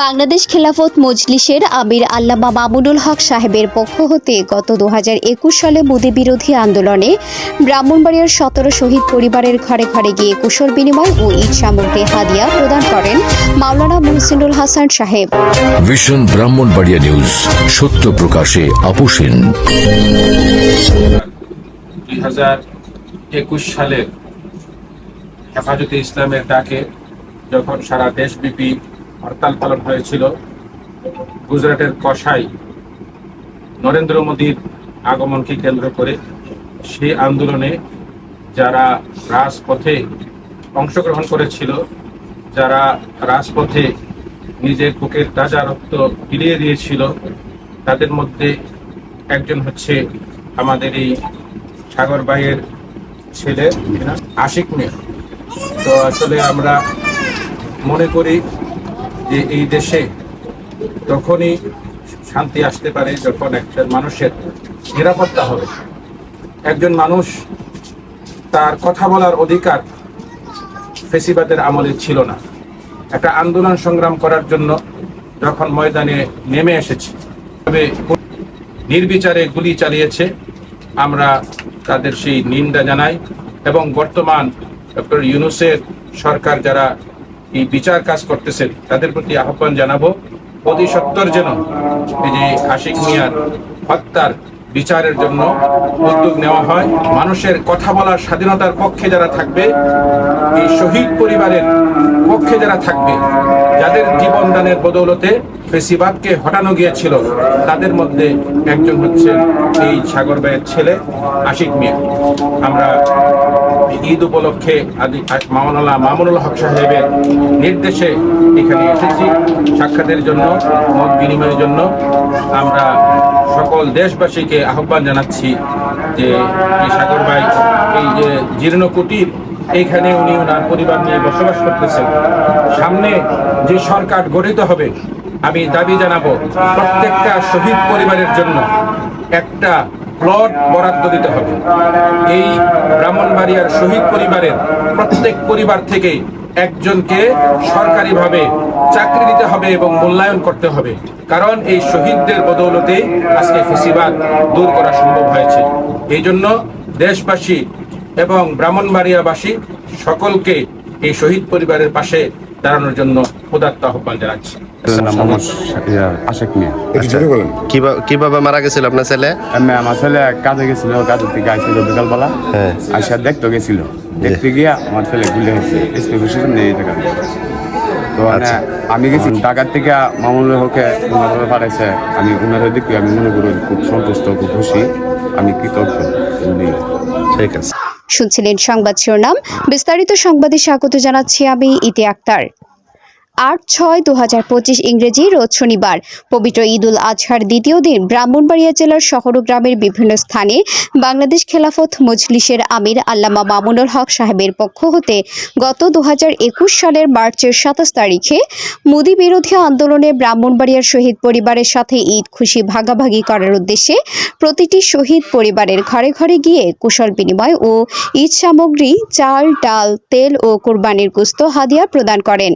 বাংলাদেশ খেলাফত মজলিসের আমির আল্লামা মামুনুল হক সাহেবের পক্ষ হতে গত দুহাজার একুশ সালে মোদী বিরোধী আন্দোলনে ব্রাহ্মণবাড়িয়ার সতেরো শহীদ পরিবারের ঘরে ঘরে গিয়ে কুশল বিনিময় ও ঈদ সামগ্রী হাদিয়া প্রদান করেন মাওলানা মুহসিনুল হাসান সাহেব। ভিশন ব্রাহ্মণবাড়িয়া নিউজ সত্য প্রকাশে দুই হাজার একুশ সালের হেফাজতে ইসলামের ডাকে যখন সারা দেশব্যাপী হরতাল পালন হয়েছিল। গুজরাটের কসাই নরেন্দ্র মোদীর আগমনকে কেন্দ্র করে সেই আন্দোলনে যারা রাজপথে অংশগ্রহণ করেছিল, যারা রাজপথে নিজের বুকের তাজা রক্ত বিলিয়ে দিয়েছিল, তাদের মধ্যে একজন হচ্ছে আমাদের এই সাগর ভাইয়ের ছেলে আশিক মেয়ে। তো আসলে আমরা মনে করি যে এই দেশে তখনই শান্তি আসতে পারে যখন একজন মানুষের নিরাপত্তা হবে। একজন মানুষ তার কথা বলার অধিকার ফেসিবাদের আমলে ছিল না। একটা আন্দোলন সংগ্রাম করার জন্য যখন ময়দানে নেমে এসেছি, তবে নির্বিচারে গুলি চালিয়েছে, আমরা তাদের সেই নিন্দা জানাই এবং বর্তমান ডক্টর ইউনুসের সরকার যারা এই বিচার কাজ করতেছেন, তাদের প্রতি আহ্বান জানাব। অতি সত্তর যেন এই যে আশিক মিয়ার হত্যার বিচারের জন্য উদ্যোগ নেওয়া হয়, মানুষের কথা বলার স্বাধীনতার পক্ষে যারা থাকবে, এই শহীদ পরিবারের পক্ষে যারা থাকবে, যাদের জীবন দানের বদৌলতে ফেসিবাদকে হটানো গিয়েছিল, তাদের মধ্যে একজন হচ্ছেন এই সাগর ভাইয়ের ছেলে আশিক মিয়া। আমরা ঈদ উপলক্ষে আদি মামুনুল্লাহ মামুনুল হক সাহেবের নির্দেশে এখানে এসেছি। সাক্ষাতের জন্য, মত বিনিময়ের জন্য আমরা সকল দেশবাসীকে আহ্বান জানাচ্ছি যে এই সাগর ভাই এই যে জীর্ণ কুটির, এইখানে উনি ওনার পরিবার নিয়ে বসবাস করতেছেন। সামনে যে সরকার গঠিত হবে আমি দাবি জানাব প্রত্যেকটা শহীদ পরিবারের জন্য একটা প্লট বরাদ্দ দিতে হবে। এই ব্রাহ্মণবাড়িয়ার শহীদ পরিবারের প্রত্যেক পরিবার থেকে একজনকে সরকারিভাবে চাকরি দিতে হবে এবং মূল্যায়ন করতে হবে। কারণ এই শহীদদের বদৌলতে আজকে ফেসিবাদ দূর করা সম্ভব হয়েছে। এই জন্য দেশবাসী এবং ব্রাহ্মণবাড়িয়াবাসী সকলকে এই শহীদ পরিবারের পাশে দাঁড়ানোর জন্য উদাত্ত আহ্বান জানাচ্ছি। ইয়া, কীভাবে মারা গেছিল আপনার ছেলে? আমি আমার ছেলে কাজে গেছিল কাজের থেকে আইছিল বিকালবেলা। হ্যাঁ। আইসা দেখতে গেছিল। দেখতে গিয়া আমার ছেলে গুলি হয়েছে। স্পেশাল তো মানে আচ্ছা। আমি গেছি ঢাকার থেকে মামুনের হকে পাঠাইছে। আমি উনারে দেখি আমি মনে করি খুব সন্তুষ্ট খুব খুশি। আমি কৃতজ্ঞ। ঠিক আছে। শুনছিলেন সংবাদ শিরোনাম। বিস্তারিত সংবাদে স্বাগত জানাচ্ছি আমি ইতি আক্তার। আট ছয় দু হাজার পঁচিশ ইংরেজি রোজ শনিবার। পবিত্র ঈদ উল আজহার দ্বিতীয় দিন ব্রাহ্মণবাড়িয়া জেলার শহর গ্রামের বিভিন্ন স্থানে বাংলাদেশ খেলাফত মজলিসের আমির আল্লামা মামুনুল হক সাহেবের পক্ষ হতে গত দু হাজার একুশ সালের মার্চের সাতাশ তারিখে মোদী বিরোধী আন্দোলনে ব্রাহ্মণবাড়িয়ার শহীদ পরিবারের সাথে ঈদ খুশি ভাগাভাগি করার উদ্দেশ্যে প্রতিটি শহীদ পরিবারের ঘরে ঘরে গিয়ে কুশল বিনিময় ও ঈদ সামগ্রী, চাল, ডাল, তেল ও কোরবানির গুস্ত হাদিয়া প্রদান করেন।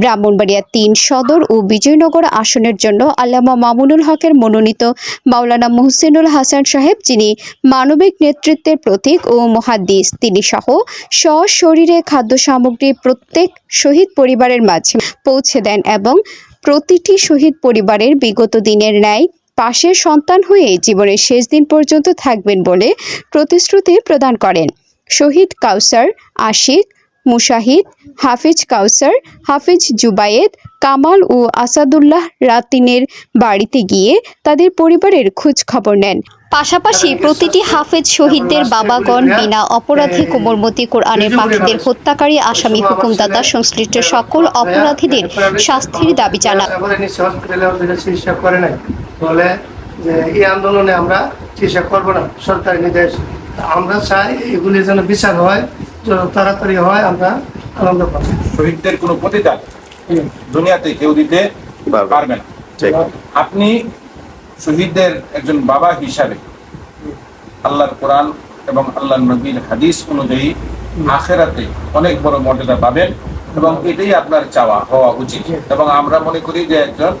ব্রাহ্মণবাড়িয়া তিন সদর ও বিজয়নগর আসনের জন্য আল্লামা মামুনুল হকের মনোনীত মাওলানা মুহসিনুল হাসান সাহেব, যিনি মানবিক নেতৃত্বের প্রতীক ও মহাদ্দিস। তিনি সহ সশরীরে খাদ্য সামগ্রী প্রত্যেক শহীদ পরিবারের মাঝে পৌঁছে দেন এবং প্রতিটি শহীদ পরিবারের বিগত দিনের ন্যায় পাশের সন্তান হয়ে জীবনের শেষ দিন পর্যন্ত থাকবেন বলে প্রতিশ্রুতি প্রদান করেন। শহীদ কাউসার আশিক মুশাহিদ, হাফিজ কাউসার, হাফিজ জুবায়েদ, কামাল ও আসাদুল্লাহ রাতিনের বাড়িতে গিয়ে তাদের পরিবারের খোঁজ খবর নেন। পাশাপাশি প্রতিটি হাফেজ শহীদদের বাবাগণ বিনা অপরাধী কোমরমতি কোরআনের পাখিদের হত্যাকারী আসামি হুকুমদাতা সংশ্লিষ্ট সকল অপরাধীদের শাস্তির দাবি জানান। আন্দোলনে আমরা চিকিৎসা করব না নির্দেশ। আমরা চাই এগুলি যেন বিচার হয় যত তাড়াতাড়ি হয় আমরা আনন্দ পাবো শহীদদের কোনো প্রতিদান দুনিয়াতে কেউ দিতে পারবে না। আপনি শহীদদের একজন বাবা হিসাবে আল্লাহর কোরআন এবং আল্লাহ নবীর হাদিস অনুযায়ী আখেরাতে অনেক বড় মর্যাদা পাবেন এবং এটাই আপনার চাওয়া হওয়া উচিত। এবং আমরা মনে করি যে একজন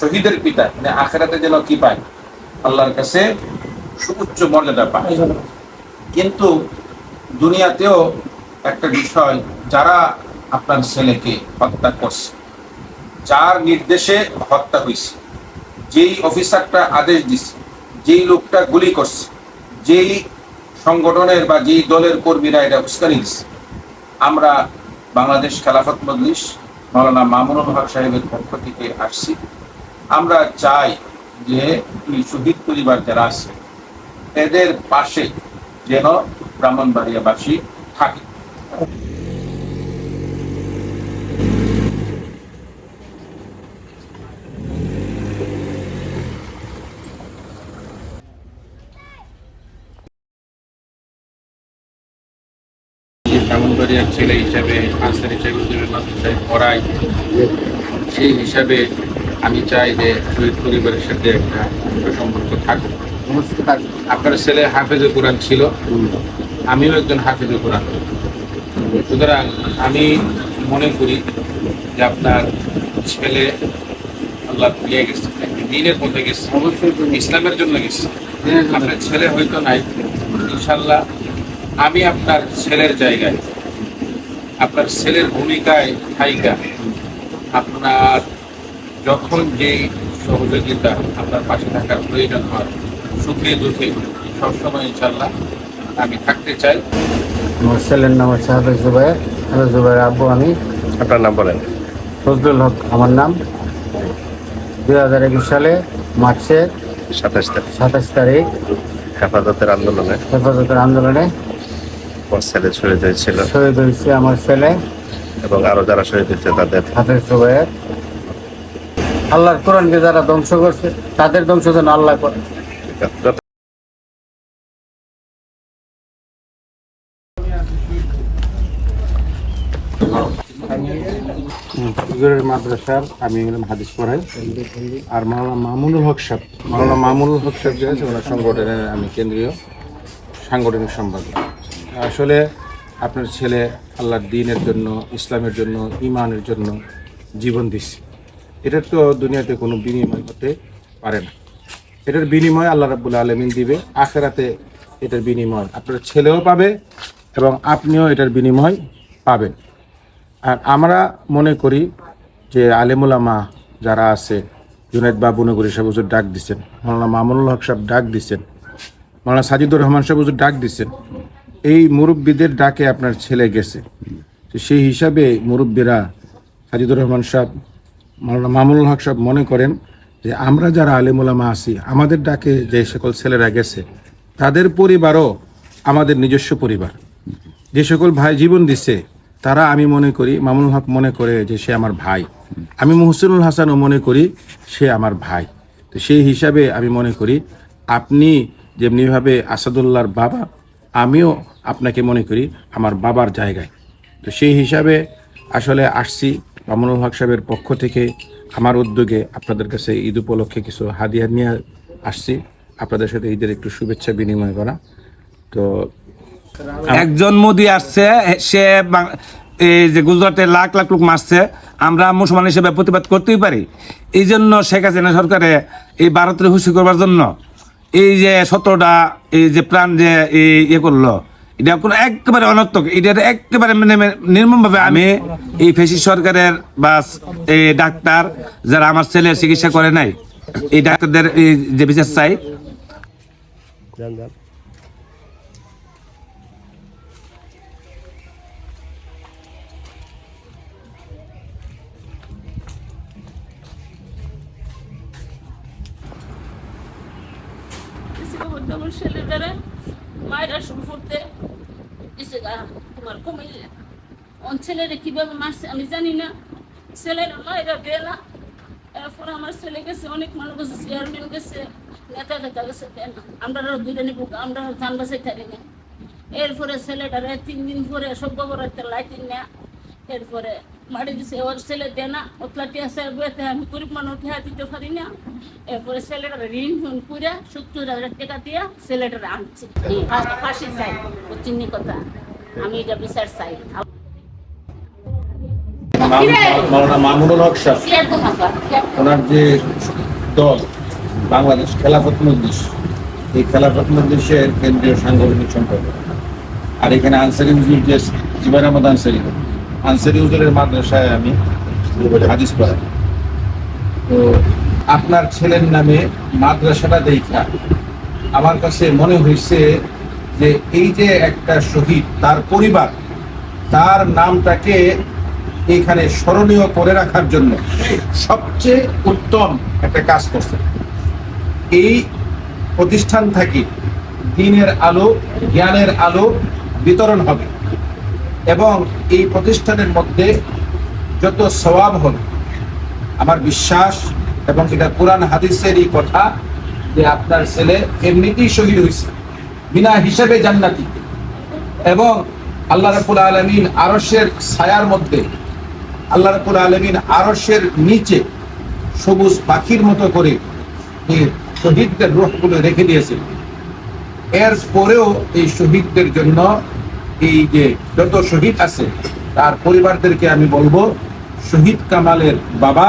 শহীদের পিতা মানে আখেরাতে যেন কি পায়? আল্লাহর কাছে সুউচ্চ মর্যাদা পায়। কিন্তু দুনিয়াতেও একটা বিষয়, যারা আপনার ছেলেকে হত্যা করছে, যার নির্দেশে হত্যা হয়েছে, যেই অফিসারটা আদেশ দিছে, যেই লোকটা গুলি করছে, যেই সংগঠনের বা যেই দলের কর্মীরা এটা উস্কানি দিচ্ছে আমরা বাংলাদেশ খেলাফত মজলিস মাওলানা মামুনুল হক সাহেবের পক্ষ থেকে আসছি। আমরা চাই যে শহীদ পরিবার যারা আছে, এদের পাশে যেন ব্রাহ্মণবাড়িয়াবাসী থাকে। ব্রাহ্মণবাড়িয়ার ছেলে হিসাবে আনসার হিসাবে মাদ্রাসায় পড়াই সেই হিসাবে আমি চাই যে শহীদ পরিবারের সাথে একটা সুসম্পর্ক থাকুক। আপনার ছেলে হাফেজে কোরআন ছিল। আমিও একজন হাফেজে কোরআন। সুতরাং আমি মনে করি যে আপনার ছেলে আল্লাহ নিয়ে গেছে দিনের মধ্যে গেছে ইসলামের জন্য গেছে। আপনার ছেলে হয়তো নাই ইনশাল্লাহ আমি আপনার ছেলের জায়গায় আপনার ছেলের ভূমিকায় থাইকা আপনার যখন যেই সহযোগিতা আপনার পাশে থাকার প্রয়োজন হয় সুখে দুঃখে সবসময় ইনশাল্লাহ আমি থাকতে চাই। আমার ছেলের নাম হচ্ছে হাফেজ জুবাইর হাফেজ জুবাইর আব্বু আমি। আপনার নাম বলেন। ফজলুল হক আমার নাম। দুই হাজার একুশ সালে মার্চের সাতাশ তারিখ। সাতাশ তারিখ হেফাজতের আন্দোলনে। হেফাজতের আন্দোলনে আমার ছেলে শহীদ হয়েছিল। শহীদ হয়েছে আমার ছেলে। এবং আরও যারা শহীদ হয়েছে তাদের। হাফেজ জুবাইর আল্লাহর কোরআনকে যারা ধ্বংস করছে তাদের ধ্বংস যেন আল্লাহ করে। হুজুরের মাদ্রাসার আমি হলাম হাদিস পড়াই। আর মাওলানা মামুনুল হক সাহেব, মাওলানা মামুনুল হক সাহেব যে আছে, ওনার সংগঠনের আমি কেন্দ্রীয় সাংগঠনিক সম্পাদক। আসলে আপনার ছেলে আল্লাহর দিনের জন্য, ইসলামের জন্য ইমানের জন্য জীবন দিচ্ছে এটার তো দুনিয়াতে কোনো বিনিময় হতে পারে না। এটার বিনিময় আল্লাহ রাব্বুল আলমিন দিবে, আখেরাতে এটার বিনিময় আপনার ছেলেও পাবে এবং আপনিও এটার বিনিময় পাবেন। আর আমরা মনে করি যে আলেমুলামা যারা আছে জুনাইদ বাবু নগরী সাহেব হুজুর ডাক দিচ্ছেন মৌলানা মামুনুল হক সাহেব ডাক দিচ্ছেন মৌলানা সাজিদুর রহমান সাহেব হুজুর ডাক দিচ্ছেন এই মুরব্বীদের ডাকে আপনার ছেলে গেছে। সেই হিসাবে মুরব্বীরা সাজিদুর রহমান সাহেব মৌলানা মামুনুল হক সাহেব মনে করেন যে আমরা যারা আলেমুলামা আছি, আমাদের ডাকে যে সকল ছেলেরা গেছে, তাদের পরিবারও আমাদের নিজস্ব পরিবার। যে সকল ভাই জীবন দিচ্ছে তারা আমি মনে করি মামুন হক মনে করে যে সে আমার ভাই। আমি মুহসিনুল হাসানও মনে করি সে আমার ভাই। তো সেই হিসাবে আমি মনে করি, আপনি যেমনিভাবে আসাদুল্লাহর বাবা, আমিও আপনাকে মনে করি আমার বাবার জায়গায়। তো সেই হিসাবে আসলে আসছি মামুনুল হক সাহেবের পক্ষ থেকে। আমার উদ্যোগে আপনাদের কাছে ঈদ উপলক্ষে কিছু হাদিয়া নিয়ে আসছি। আপনাদের সাথে ঈদের একটু শুভেচ্ছা বিনিময় করা। তো একজন মোদি আসছে, সে এই যে গুজরাটে লাখ লাখ লোক মারছে, আমরা মুসলমান হিসেবে প্রতিবাদ করতেই পারি। এই জন্য শেখ হাসিনা সরকারে এই ভারতের হুশি করবার জন্য এই যে সতেরোটা এই যে প্রাণ যে ইয়ে করল, এটা কোনো একেবারে অনর্থক, এটা একেবারে মানে নির্মমভাবে আমি এই ফেসি সরকারের বা এই ডাক্তার যারা আমার ছেলের চিকিৎসা করে নাই, এই ডাক্তারদের এই যে বিচার চাই। যেমন ছেলেটারে মায়েরা শুরু করতে এসে তোমার কমিলে অন ছেলেরে কীভাবে মারছে আমি জানি না। ছেলেরা মায়েরা না এরপর আমার ছেলে গেছে, অনেক মানুষ গেছে চেয়ারম্যান গেছে, নেতা নেতা গেছে আমরা দুইটা নিব আমরা ধান বাসাই থাকি না। এরপরে ছেলেটারে তিন দিন পরে সভ্য বরাতে লাইতিন না এরপরে মারি দিছে ওর ছেলে দেয় না ওতলাটি আছে বইতে আমি গরিব মানুষ উঠে দিতে পারি না। এরপরে ছেলেটার ঋণ ফোন করে সত্তর হাজার টাকা দিয়ে ছেলেটার আনছে। ফাঁসি চাই ও চিনি কথা। আমি এটা বিচার চাই। মাওলানা মামুনুল হক সাহেব ওনার যে দল বাংলাদেশ খেলাফত মজলিস এই খেলাফত মজলিসের কেন্দ্রীয় সাংগঠনিক সম্পাদক। আর এখানে আনসারি হুজুর যে জিবান আহমদ আনসারি আনসারি হুজুরের মাদ্রাসায় আমি হাদিস পড়াই। তো আপনার ছেলের নামে মাদ্রাসাটা দেখা। আমার কাছে মনে হয়েছে যে এই যে একটা শহীদ, তার পরিবার, তার নামটাকে এখানে স্মরণীয় করে রাখার জন্য সবচেয়ে উত্তম একটা কাজ করছে। এই প্রতিষ্ঠান থেকে দিনের আলো, জ্ঞানের আলো বিতরণ হবে। এবং এই প্রতিষ্ঠানের মধ্যে যত সওয়াব হবে আমার বিশ্বাস এবং এটা কোরআন হাদিসের এই কথা যে আপনার ছেলে এমনিতেই শহীদ হয়েছে, বিনা হিসাবে জান্নাতি। এবং আল্লাহ রাব্বুল আলমিন আরশের ছায়ার মধ্যে, আল্লাহ রাব্বুল আলমিন আরশের নিচে সবুজ পাখির মতো করে শহীদদের রূহগুলো রেখে দিয়েছে। এর পরেও এই শহীদদের জন্য এই যে যত শহীদ আছে, তার পরিবারদেরকে আমি বলব, শহীদ কামালের বাবা,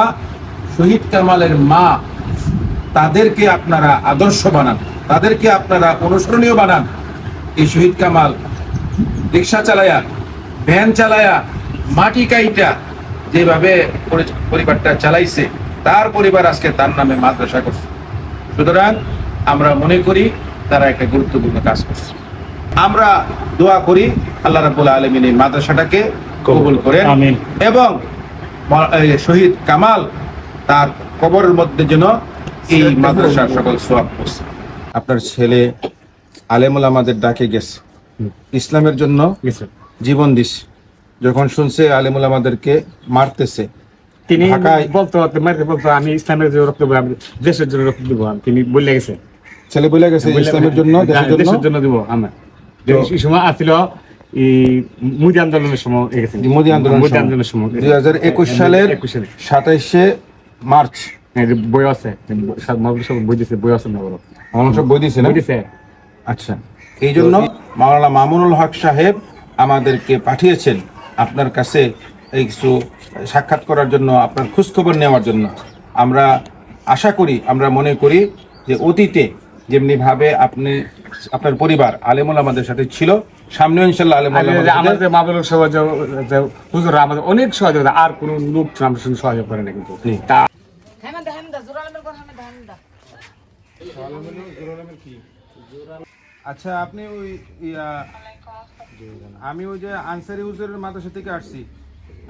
শহীদ কামালের মা, তাদেরকে আপনারা আদর্শ বানান, তাদেরকে আপনারা অনুসরণীয় বানান। এই শহীদ কামাল, রিক্সা চালায়া, ভ্যান চালায়া, মাটি কাইটা যেভাবে পরিবারটা চালাইছে, তার পরিবার আজকে তার নামে মাদ্রাসা করছে। সুতরাং আমরা মনে করি তারা একটা গুরুত্বপূর্ণ কাজ করছে। আমরা দোয়া করি আল্লাহ রাবুল আলমিন এই মাদ্রাসাটাকে কবুল করেন। এবং শহীদ কামাল তার কবরের মধ্যে যেন এই মাদ্রাসার সকল সোয়াব আপনার ছেলে আলেমুল আমাদের ডাকে গেছে। ইসলামের জন্য জীবন দিস। যখন শুনছে আলেমুল আমাদেরকে মারতেছে তিনি বলতো মারতে বলতো আমি ইসলামের জন্য রক্ত দেবো আমি দেশের জন্য রক্ত দেবো। তিনি বলে গেছে। ছেলে বলে গেছে ইসলামের জন্য দেশের জন্য? দেশের জন্য দিব আমরা সময় আন্দোলনের সময় আন্দোলন মুদি আন্দোলনের সময়। দুই হাজার একুশ সালের সাতাইশে মার্চ। বই আছে সব বই দিছে বই আছে না বড় আমার সব বই দিছে না? দিছে। আচ্ছা এই জন্য মাওলানা মামুনুল হক সাহেব আমাদেরকে পাঠিয়েছেন আপনার কাছে এই কিছু সাক্ষাৎ করার জন্য আপনার খোঁজখবর নেওয়ার জন্য। আমরা আশা করি আমরা মনে করি যে অতীতে যেমনি ভাবে আপনি আপনার পরিবার আলেমুল আমাদের সাথে ছিল সামনে ইনশাল্লাহ আমাদের যে হুজুর আমাদের অনেক সহযোগিতা আর কোন লোক আমাদের সঙ্গে সহযোগ করে না কিন্তু। তা আচ্ছা আপনি ওই ইয়া, আমি ওই যে আনসারি হুজুরের মাদ্রাসা থেকে আসছি।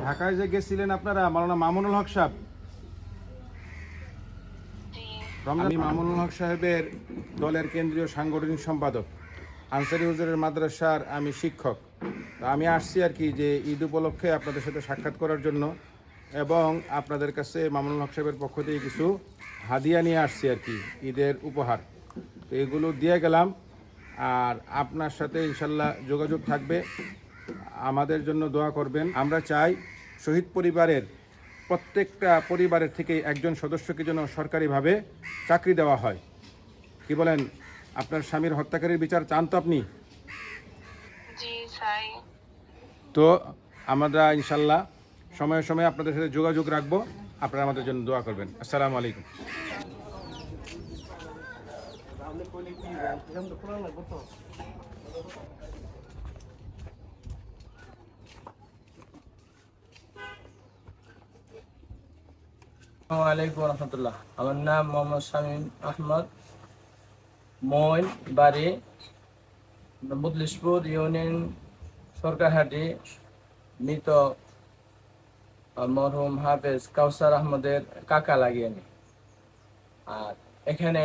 ঢাকায় যে গেছিলেন আপনারা মাওলানা মামুনুল হক সাহেব? আমি মামুনুল হক সাহেবের দলের কেন্দ্রীয় সাংগঠনিক সম্পাদক। আনসারি হুজুরের মাদ্রাসার আমি শিক্ষক। আমি আসছি আর কি যে ঈদ উপলক্ষে আপনাদের সাথে সাক্ষাৎ করার জন্য এবং আপনাদের কাছে মামুনুল হক সাহেবের পক্ষ থেকে কিছু হাদিয়া নিয়ে আসছি আর কি, ঈদের উপহার। তো এগুলো দিয়ে গেলাম। আর আপনার সাথে ইনশাল্লাহ যোগাযোগ থাকবে। আমাদের জন্য দোয়া করবেন। আমরা চাই শহীদ পরিবারের প্রত্যেকটা পরিবারের থেকে একজন সদস্যকে যেন সরকারিভাবে চাকরি দেওয়া হয়। কি বলেন? আপনার স্বামীর হত্যাকারীর বিচার চান তো আপনি? তো আমরা ইনশাল্লাহ সময়ে সময়ে আপনাদের সাথে যোগাযোগ রাখব। আপনারা আমাদের জন্য দোয়া করবেন। আসসালামু আলাইকুম। রহমতুল্লাহ। আমার নাম মোহাম্মদ শামীম আহমদ। মইন বাড়ি ইউনিয়ন সরকারহাটি। মৃত মরহুম হাফেজ কাউসার আহমদের কাকা লাগিয়েনি আর এখানে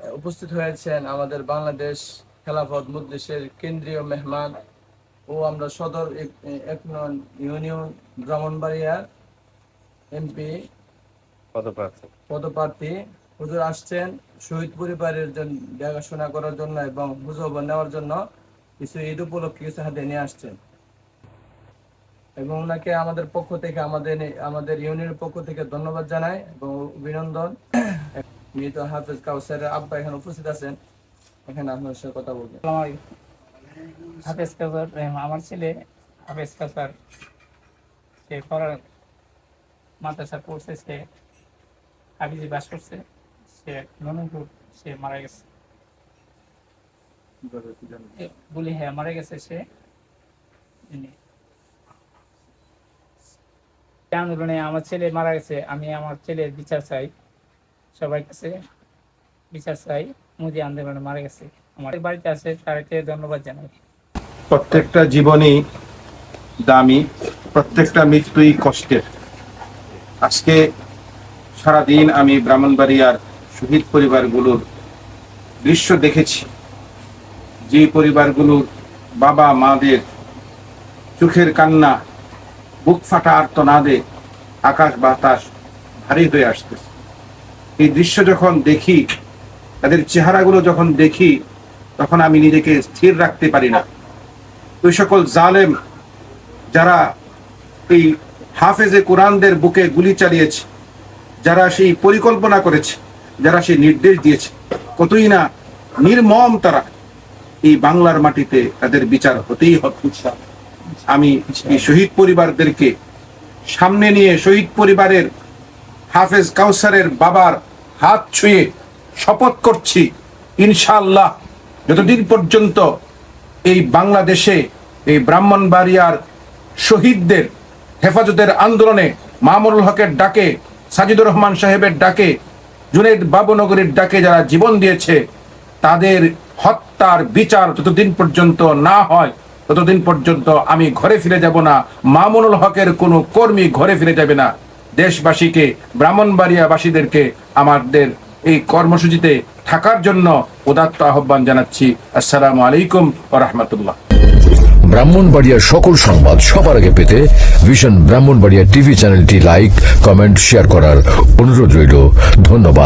উপস্থিত হয়েছেন আমাদের বাংলাদেশ খেলাফত মজলিসের কেন্দ্রীয় মেহমান ও আমরা সদর ইউনিয়ন ব্রাহ্মণবাড়িয়ার এমপি পদপ্রার্থী। পদপ্রার্থী হুজুর আসছেন শহীদ পরিবারের জন্য দেখাশোনা করার জন্য এবং হুজুর নেওয়ার জন্য কিছু ঈদ উপলক্ষে কিছু হাতে নিয়ে আসছেন। এবং ওনাকে আমাদের পক্ষ থেকে আমাদের আমাদের ইউনিয়নের পক্ষ থেকে ধন্যবাদ জানাই এবং অভিনন্দন। মৃত হাফেজ কাউসারের আব্বা এখানে উপস্থিত আছেন। এখানে আপনার সাথে কথা বলবেন। হাফেজ কাসার আমার ছেলে হাফেজ কাসার সে সে পড়ার মাদ্রাসা পড়ছে সে হাবিজি বাস করছে, সে ননপুর সে মারা গেছে। বলি হ্যাঁ মারা গেছে সে। আন্দোলনে আমার ছেলে মারা গেছে, আমি আমার ছেলের বিচার চাই, সবার কাছে বিচার চাই, মোদি আন্দোলনে মারা গেছে। আমার বাড়িতে আছে তাদেরকে ধন্যবাদ জানাই। প্রত্যেকটা জীবনই দামি, প্রত্যেকটা মৃত্যুই কষ্টের। আজকে সারাদিন আমি ব্রাহ্মণবাড়িয়ার শহীদ পরিবারগুলোর দৃশ্য দেখেছি। যে পরিবারগুলোর বাবা মাদের চোখের কান্না, বুক ফাটা আর্তনাদে আকাশ বাতাস ভারী হয়ে আসতেছে। এই দৃশ্য যখন দেখি, তাদের চেহারাগুলো যখন দেখি, তখন আমি নিজেকে স্থির রাখতে পারি না। ওই সকল জালেম যারা এই হাফেজে কোরআনদের বুকে গুলি চালিয়েছে। যারা সেই পরিকল্পনা করেছে, যারা সেই নির্দেশ দিয়েছে। কতই না নির্মম তারা। এই বাংলার মাটিতে তাদের বিচার হতেই হচ্ছে আমি এই শহীদ পরিবারদেরকে সামনে নিয়ে শহীদ পরিবারের হাফেজ কাউসারের বাবার হাত ছুঁয়ে শপথ করছি, ইনশাআল্লাহ, যতদিন পর্যন্ত এই বাংলাদেশে এই ব্রাহ্মণবাড়িয়ার শহীদদের হেফাজতের আন্দোলনে মামুনুল হকের ডাকে, সাজিদুর রহমান সাহেবের ডাকে, জুনেদ বাবুনগরীর ডাকে যারা জীবন দিয়েছে, তাদের হত্যার বিচার যতদিন পর্যন্ত না হয়, ততদিন পর্যন্ত আমি ঘরে ফিরে যাব না। মামুনুল হকের কোনো কর্মী ঘরে ফিরে যাবে না। দেশবাসীকে, ব্রাহ্মণবাড়িয়াবাসীদেরকে আমাদের এই কর্মসূচিতে থাকার জন্য উদাত্ত আহ্বান জানাচ্ছি। আসসালামু আলাইকুম ও রহমতুল্লাহ। ব্রাহ্মণবাড়িয়ার সকল সংবাদ সবার আগে পেতে ভিশন ব্রাহ্মণবাড়িয়া টিভি চ্যানেলটি লাইক, কমেন্ট, শেয়ার করার অনুরোধ রইল। ধন্যবাদ।